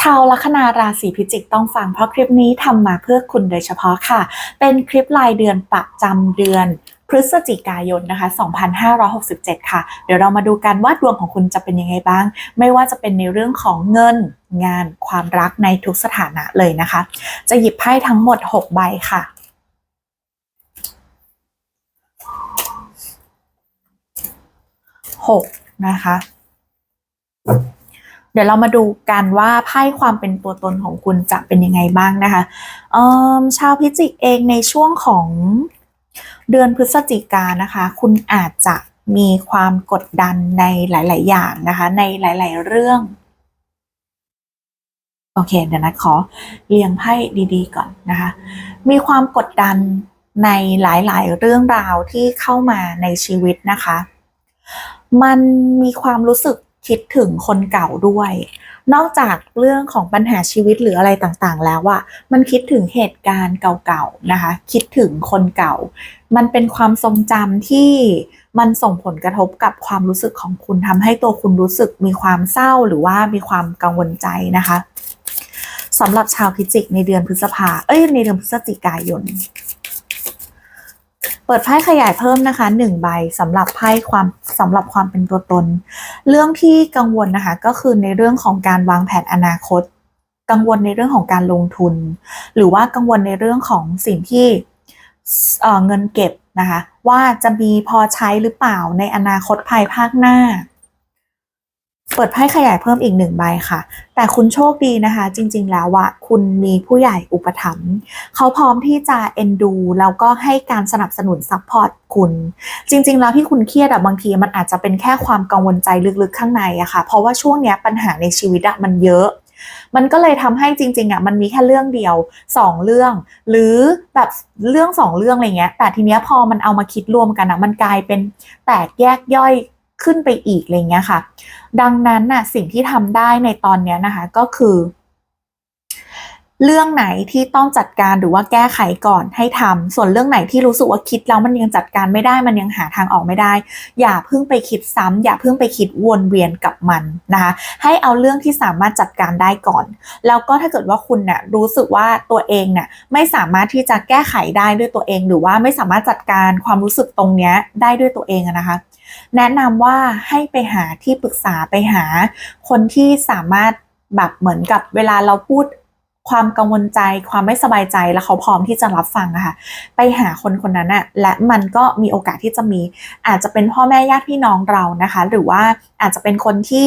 ชาวลัคนาราศีพิจิกต้องฟังเพราะคลิปนี้ทำมาเพื่อคุณโดยเฉพาะค่ะ เป็นคลิปรายเดือนประจำเดือนพฤศจิกายนนะคะ 2567 ค่ะ เดี๋ยวเรามาดูกันว่าดวงของคุณจะเป็นยังไงบ้าง ไม่ว่าจะเป็นในเรื่องของเงิน งาน ความรักในทุกสถานะเลยนะคะ จะหยิบไพ่ทั้งหมด 6 ใบค่ะหกนะคะ เดี๋ยวเรามาดูกันว่าไพ่ความเป็นตัวตนของคุณจะเป็นยังไงบ้างนะคะชาวพิจิกเองในช่วงของเดือนพฤศจิกานะคะ คุณอาจจะมีความกดดันในหลาย ๆ อย่างนะคะ ในหลาย ๆ เรื่อง โอเค เดี๋ยวนะขอเรียงไพ่ดีๆ ก่อนนะคะ มีความกดดันในหลาย ๆ เรื่องราวที่เข้ามาในชีวิตนะคะ มันมีความรู้สึก คิดถึงคนเก่าด้วย นอกจากเรื่องของปัญหาชีวิตหรืออะไรต่างๆ แล้วอะมันคิดถึงเหตุการณ์เก่าๆนะคะ คิดถึงคนเก่า มันเป็นความทรงจำที่มันส่งผลกระทบกับความรู้สึกของคุณทำให้ตัวคุณรู้สึกมีความเศร้าหรือว่ามีความกังวลใจนะคะสำหรับชาวพิจิกในเดือนพฤษภา เอ้ยในเดือนพฤศจิกายน เปิดไพ่ขยายเพิ่มนะคะหนึ่งใบสำหรับไพ่ความสำหรับความเป็นตัวตน เรื่องที่กังวลนะคะก็คือในเรื่องของการวางแผนอนาคต กังวลในเรื่องของการลงทุน หรือว่ากังวลในเรื่องของสิ่งที่เอ่อเงินเก็บนะคะ ว่าจะมีพอใช้หรือเปล่าในอนาคตภายภาคหน้า เปิดไพ่ขยายเพิ่มอีกหนึ่งใบค่ะ แต่คุณโชคดีนะคะ จริง ๆ แล้วอะคุณมีผู้ใหญ่อุปถัมภ์เขาพร้อมที่จะเอ็นดู แล้วก็ให้การสนับสนุนซัพพอร์ตคุณ จริง ๆ แล้วที่คุณเครียดอะบางทีมันอาจจะเป็นแค่ความกังวลใจลึกๆข้างในอะค่ะ เพราะว่าช่วงเนี้ยปัญหาในชีวิตอะมันเยอะมันก็เลยทำให้จริงๆอะมันมีแค่เรื่องเดียวสองเรื่อง หรือแบบเรื่องสองเรื่องอะไรเงี้ยแต่ทีเนี้ยพอมันเอามาคิดรวมกันอะมันกลายเป็นแตกแยกย่อย ขึ้นไปอีกอะไรเงี้ยค่ะ ดังนั้นน่ะสิ่งที่ทำได้ในตอนเนี้ยนะคะก็คือ เรื่องไหนที่ต้องจัดการหรือว่าแก้ไขก่อนให้ทำส่วนเรื่องไหนที่รู้สึกว่าคิดแล้วมันยังจัดการไม่ได้มันยังหาทางออกไม่ได้ อย่าเพิ่งไปคิดซ้ำอย่าเพิ่งไปคิดวนเวียนกับมันนะคะให้เอาเรื่องที่สามารถจัดการได้ก่อน แล้วก็ถ้าเกิดว่าคุณเนี่ยรู้สึกว่าตัวเองเนี่ยไม่สามารถที่จะแก้ไขได้ด้วยตัวเอง หรือว่าไม่สามารถจัดการความรู้สึกตรงเนี้ยได้ด้วยตัวเองนะคะแนะนำว่าให้ไปหาที่ปรึกษาไปหาคนที่สามารถแบบเหมือนกับเวลาเราพูด ความกังวลใจ ความไม่สบายใจแล้วเขาพร้อมที่จะรับฟังอะค่ะไปหาคนคนนั้นอะและมันก็มีโอกาสที่จะมี อาจจะเป็นพ่อแม่ญาติพี่น้องเรานะคะ หรือว่าอาจจะเป็นคนที่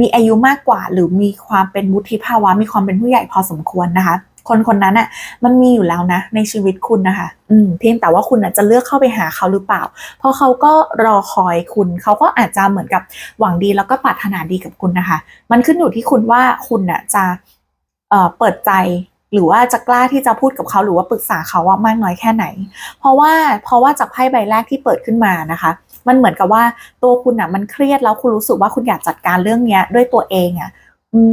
มีอายุมากกว่า หรือมีความเป็นวุฒิภาวะ มีความเป็นผู้ใหญ่พอสมควรนะคะคนคนนั้นอะมันมีอยู่แล้วนะ ในชีวิตคุณนะคะ อืมเพียงแต่ว่าคุณอะจะเลือกเข้าไปหาเขาหรือเปล่า เพราะเขาก็รอคอยคุณ เขาก็อาจจะเหมือนกับหวังดีแล้วก็ปรารถนาดีกับคุณนะคะ มันขึ้นอยู่ที่คุณว่าคุณอะจะ เอ่อเปิดใจหรือว่าจะกล้าที่จะพูดกับเขาหรือว่าปรึกษาเขาว่ามากน้อยแค่ไหน เพราะว่าเพราะว่าจากไพ่ใบแรกที่เปิดขึ้นมานะคะ มันเหมือนกับว่าตัวคุณอะมันเครียดแล้วคุณรู้สึกว่าคุณอยากจัดการเรื่องเนี้ยด้วยตัวเองอะ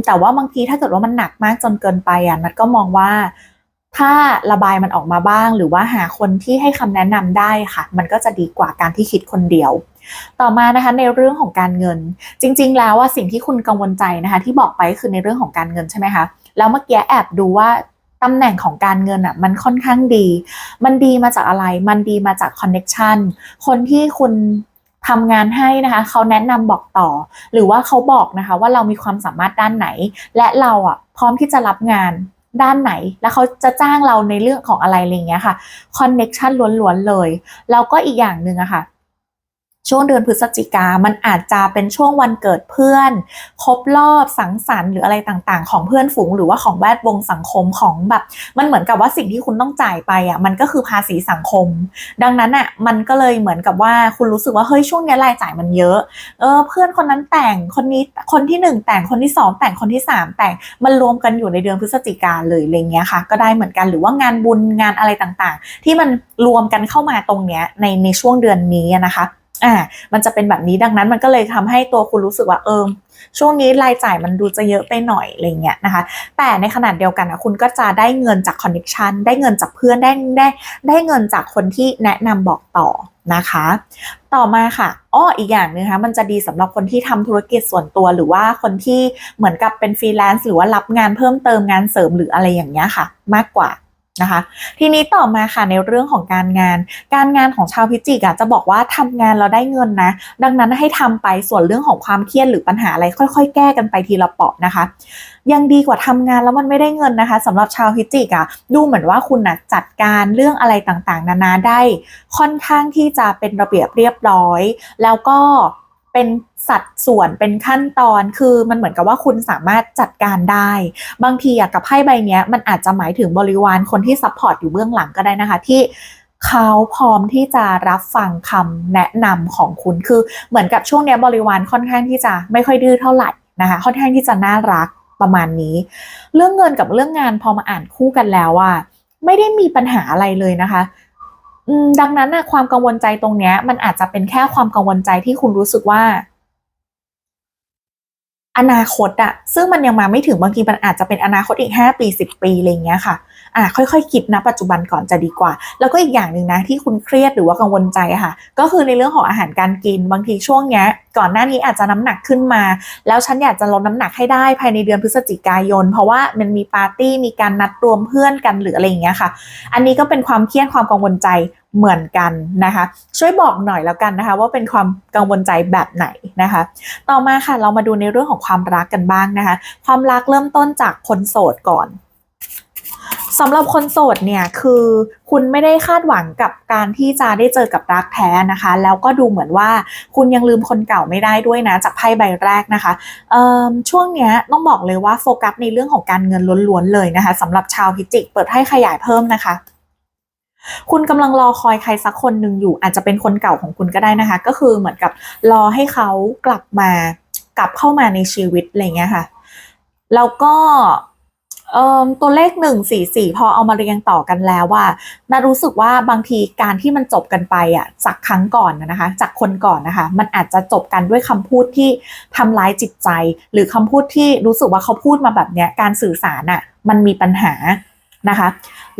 แต่ว่าบางทีถ้าเกิดว่ามันหนักมากจนเกินไปอะนัดก็มองว่า ถ้าระบายมันออกมาบ้าง หรือว่าหาคนที่ให้คำแนะนำได้ค่ะ มันก็จะดีกว่าการที่คิดคนเดียว ต่อมานะคะในเรื่องของการเงิน จริง ๆ แล้วว่าสิ่งที่คุณกังวลใจนะคะ ที่บอกไปคือในเรื่องของการเงินใช่ไหมคะ แล้วเมื่อกี้แอบดูว่าตำแหน่งของการเงินอะมันค่อนข้างดี มันดีมาจากอะไร มันดีมาจากคอนเน็ชันคนที่คุณทำงานให้นะคะเขาแนะนำบอกต่อ หรือว่าเขาบอกนะคะว่าเรามีความสามารถด้านไหน และเราอะพร้อมที่จะรับงานด้านไหน แล้วเขาจะจ้างเราในเรื่องของอะไรอะไรเงี้ยค่ะคอนเน็ชันล้วนๆเลย แล้วก็อีกอย่างหนึ่งอะค่ะ ช่วงเดือนพฤศจิกา มันอาจจะเป็นช่วงวันเกิดเพื่อน ครบรอบสังสรรค์หรืออะไรต่างๆ ของเพื่อนฝูง หรือว่าของแวดวงสังคมของแบบ มันเหมือนกับว่าสิ่งที่คุณต้องจ่ายไปอะ มันก็คือภาษีสังคม ดังนั้นอะ มันก็เลยเหมือนกับว่าคุณรู้สึกว่าเฮ้ยช่วงนี้รายจ่ายมันเยอะ เออ เพื่อนคนนั้นแต่ง คนนี้ คนที่หนึ่งแต่ง คนที่สองแต่ง คนที่สามแต่ง มันรวมกันอยู่ในเดือนพฤศจิกาเลยอะไรเงี้ยค่ะ ก็ได้เหมือนกัน หรือว่างานบุญงานอะไรต่างๆ ที่มันรวมกันเข้ามาตรงเนี้ยในในช่วงเดือนนี้นะคะ อ่ามันจะเป็นแบบนี้ดังนั้นมันก็เลยทำให้ตัวคุณรู้สึกว่าเออช่วงนี้รายจ่ายมันดูจะเยอะไปหน่อยอะไรเงี้ยนะคะ แต่ในขณะเดียวกันนะคุณก็จะได้เงินจากคอนเน c ชันได้เงินจากเพื่อนได้ได้ได้เงินจากคนที่แนะนำบอกต่อนะคะ ต่อมาค่ะอ้ออีกอย่างหนึงคะมันจะดีสำหรับคนที่ทำธุรกิจส่วนตัวหรือว่าคนที่เหมือนกับเป็นฟรีแลนซ์หรือว่ารับงานเพิ่มเติมงานเสริมหรืออะไรอย่างเงี้ยค่ะ มากกว่า นะคะ ทีนี้ต่อมาค่ะในเรื่องของการงาน การงานของชาวพิจิกอะจะบอกว่าทำงานเราได้เงินนะ ดังนั้นให้ทำไปส่วนเรื่องของความเครียดหรือปัญหาอะไรค่อย ๆ แก้กันไปทีละเปาะนะคะ ยังดีกว่าทำงานแล้วมันไม่ได้เงินนะคะสำหรับชาวพิจิกอะดูเหมือนว่าคุณนะจัดการเรื่องอะไรต่างๆ นานาได้ ค่อนข้างที่จะเป็นระเบียบเรียบร้อย แล้วก็ เป็นสัดส่วนเป็นขั้นตอนคือมันเหมือนกับว่าคุณสามารถจัดการได้ บางทีอะกับไพ่ใบเนี้ยมันอาจจะหมายถึงบริวารคนที่ซัพพอร์ตอยู่เบื้องหลังก็ได้นะคะที่เขาพร้อมที่จะรับฟังคำแนะนำของคุณคือเหมือนกับช่วงนี้บริวารค่อนข้างที่จะไม่ค่อยดื้อเท่าไหร่นะคะค่อนข้างที่จะน่ารักประมาณนี้ เรื่องเงินกับเรื่องงานพอมาอ่านคู่กันแล้วอะไม่ได้มีปัญหาอะไรเลยนะคะ ดังนั้นนะความกังวลใจตรงเนี้ย มันอาจจะเป็นแค่ความกังวลใจที่คุณรู้สึกว่า อนาคตอะซึ่งมันยังมาไม่ถึงบางทีมันอาจจะเป็นอนาคตอีก 5 ปี 10 ปีอะไรเงี้ยค่ะ อะค่อยๆคิดนะปัจจุบันก่อนจะดีกว่า แล้วก็อีกอย่างหนึ่งนะที่คุณเครียดหรือว่ากังวลใจค่ะ ก็คือในเรื่องของอาหารการกินบางทีช่วงเนี้ย ก่อนหน้านี้อาจจะน้ำหนักขึ้นมา แล้วฉันอยากจะลดน้ำหนักให้ได้ภายในเดือนพฤศจิกายน เพราะว่ามันมีปาร์ตี้มีการนัดรวมเพื่อนกันหรืออะไรอย่างเงี้ยค่ะ อันนี้ก็เป็นความเครียดความกังวลใจเหมือนกันนะคะ ช่วยบอกหน่อยแล้วกันนะคะ ว่าเป็นความกังวลใจแบบไหนนะคะ ต่อมาค่ะเรามาดูในเรื่องของความรักกันบ้างนะคะ ความรักเริ่มต้นจากคนโสดก่อน สำหรับคนโสดเนี่ยคือคุณไม่ได้คาดหวังกับการที่จะได้เจอกับรักแท้นะคะ แล้วก็ดูเหมือนว่าคุณยังลืมคนเก่าไม่ได้ด้วยนะจากไพ่ใบแรกนะคะช่วงเนี้ยต้องบอกเลยว่าโฟกัสในเรื่องของการเงินล้วนๆเลยนะคะสำหรับชาวพิจิก เปิดให้ขยายเพิ่มนะคะคุณกำลังรอคอยใครสักคนหนึ่งอยู่ อาจจะเป็นคนเก่าของคุณก็ได้นะคะ ก็คือเหมือนกับรอให้เขากลับมากลับเข้ามาในชีวิตอะไรเงี้ยค่ะ แล้วก็ ตัวเลขหนึ่งสี่สี่พอเอามาเรียงต่อกันแล้วว่าน่ารู้สึกว่าบางทีการที่มันจบกันไปอะจากครั้งก่อนนะคะ จากคนก่อนนะคะ มันอาจจะจบกันด้วยคำพูดที่ทำร้ายจิตใจ หรือคำพูดที่รู้สึกว่าเขาพูดมาแบบเนี้ยการสื่อสารอะมันมีปัญหานะคะ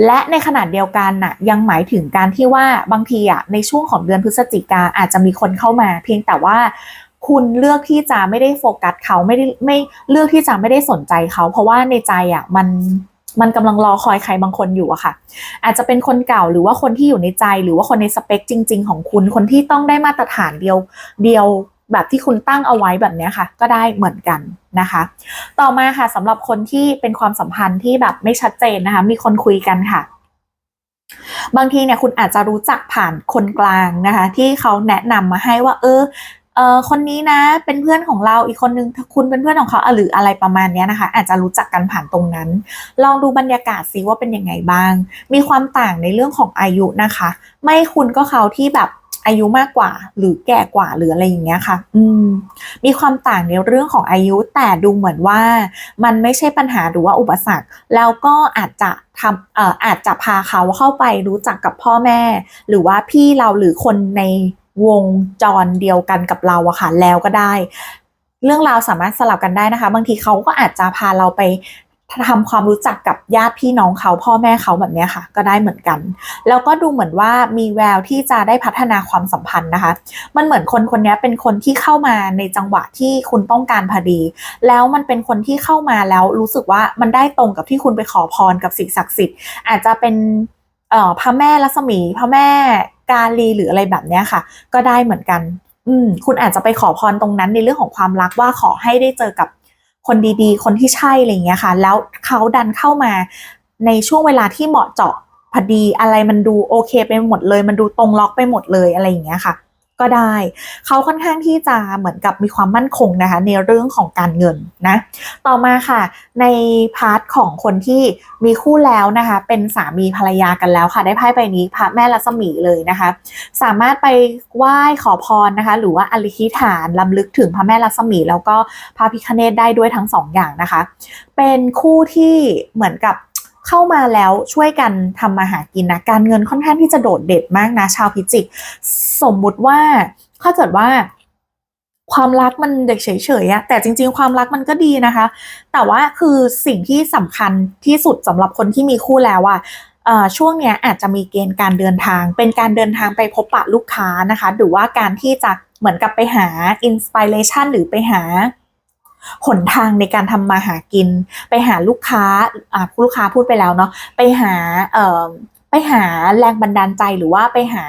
และในขนาดเดียวกันน่ะยังหมายถึงการที่ว่าบางทีอะในช่วงของเดือนพฤศจิกาอาจจะมีคนเข้ามา เพียงแต่ว่า คุณเลือกที่จะไม่ได้โฟกัสเขาไม่ได้ไม่เลือกที่จะไม่ได้สนใจเขา เพราะว่าในใจอะมันมันกำลังรอคอยใครบางคนอยู่อะค่ะ อาจจะเป็นคนเก่าหรือว่าคนที่อยู่ในใจ หรือว่าคนในสเปคจริง ๆ ของคุณ คนที่ต้องได้มาตรฐานเดียวเดียวแบบที่คุณตั้งเอาไว้แบบนี้ค่ะ ก็ได้เหมือนกันนะคะ ต่อมาค่ะสำหรับคนที่เป็นความสัมพันธ์ที่แบบไม่ชัดเจนนะคะ มีคนคุยกันค่ะ บางทีเนี่ยคุณอาจจะรู้จักผ่านคนกลางนะคะ ที่เขาแนะนำมาให้ว่า เออ เออคนนี้นะเป็นเพื่อนของเราอีกคนนึงคุณเป็นเพื่อนของเขาหรืออะไรประมาณนี้นะคะ อาจจะรู้จักกันผ่านตรงนั้น ลองดูบรรยากาศซิว่าเป็นยังไงบ้าง มีความต่างในเรื่องของอายุนะคะ ไม่คุณก็เขาที่แบบอายุมากกว่า หรือแก่กว่าหรืออะไรอย่างเงี้ยค่ะ อืม มีความต่างในเรื่องของอายุ แต่ดูเหมือนว่า มันไม่ใช่ปัญหาหรือว่าอุปสรรค แล้วก็อาจจะทำเอ่ออาจจะพาเขาเข้าไปรู้จักกับพ่อแม่ หรือว่าพี่เราหรือคนใน วงจรเดียวกันกับเราอะค่ะแล้วก็ได้ เรื่องราวสามารถสลับกันได้นะคะ บางทีเขาก็อาจจะพาเราไปทำความรู้จักกับญาติพี่น้องเขาพ่อแม่เขาแบบนี้ค่ะ ก็ได้เหมือนกัน แล้วก็ดูเหมือนว่ามีแววที่จะได้พัฒนาความสัมพันธ์นะคะ มันเหมือนคนคนนี้เป็นคนที่เข้ามาในจังหวะที่คุณต้องการพอดี แล้วมันเป็นคนที่เข้ามาแล้วรู้สึกว่ามันได้ตรงกับที่คุณไปขอพรกับสิ่งศักดิ์สิทธิ์อาจจะเป็นพ่อพระแม่ลัศมีพระแม่ กาลีหรืออะไรแบบนี้ค่ะ ก็ได้เหมือนกัน อืมคุณอาจจะไปขอพรตรงนั้นในเรื่องของความรักว่าขอให้ได้เจอกับคนดีๆ คนที่ใช่อะไรเงี้ยค่ะ แล้วเขาดันเข้ามาในช่วงเวลาที่เหมาะเจาะพอดีอะไรมันดูโอเคไปหมดเลย มันดูตรงล็อกไปหมดเลยอะไรอย่างเงี้ยค่ะ ก็ได้ เขาค่อนข้างที่จะเหมือนกับมีความมั่นคงนะคะ ในเรื่องของการเงินนะ ต่อมาค่ะ ในพาร์ทของคนที่มีคู่แล้วนะคะ เป็นสามีภรรยากันแล้วค่ะ ได้ไพ่ใบนี้พระแม่รัศมีเลยนะคะ สามารถไปไหว้ขอพรนะคะ หรือว่าอธิฐานลำลึกถึงพระแม่รัศมี แล้วก็พระพิคเนตได้ด้วยทั้งสองอย่างนะคะ เป็นคู่ที่เหมือนกับ เข้ามาแล้วช่วยกันทำมาหากินนะการเงินค่อนข้างที่จะโดดเด่นมากนะ ชาวพิจิก สมมุติว่าถ้าเกิดว่า ความรักมันเด็กเฉยๆอะแต่จริง ๆ ความรักมันก็ดีนะคะ แต่ว่าคือสิ่งที่สำคัญที่สุดสำหรับคนที่มีคู่แล้วอะเอ่อช่วงนี้อาจจะมีเกณฑ์การเดินทาง เป็นการเดินทางไปพบปะลูกค้านะคะ หรือว่าการที่จะเหมือนกับไปหาอินสปิเรชันหรือไปหา หนทางในการทำมาหากิน ไปหาลูกค้าอ่าลูกค้าพูดไปแล้วเนาะไปหาเอ่อไปหาแรงบันดาลใจหรือว่าไปหา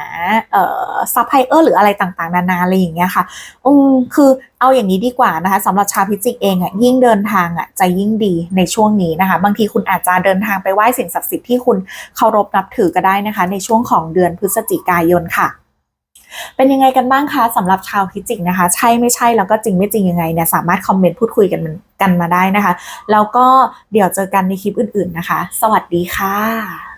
เอ่อซัพพลายเออร์หรืออะไรต่างๆ นานาอะไรอย่างเงี้ยค่ะอืมคือเอาอย่างนี้ดีกว่านะคะสำหรับชาวพิจิกเองอะยิ่งเดินทางอะจะยิ่งดีในช่วงนี้นะคะ บางทีคุณอาจจะเดินทางไปไหว้สิ่งศักดิ์สิทธิ์ที่คุณเคารพนับถือก็ได้นะคะ ในช่วงของเดือนพฤศจิกายนค่ะ เป็นยังไงกันบ้างคะสำหรับชาวพิจิกนะคะ ใช่ไม่ใช่แล้วก็จริงไม่จริงยังไงเนี่ยสามารถคอมเมนต์พูดคุยกันกันมาได้นะคะ แล้วก็เดี๋ยวเจอกันในคลิปอื่น ๆนะคะ สวัสดีค่ะ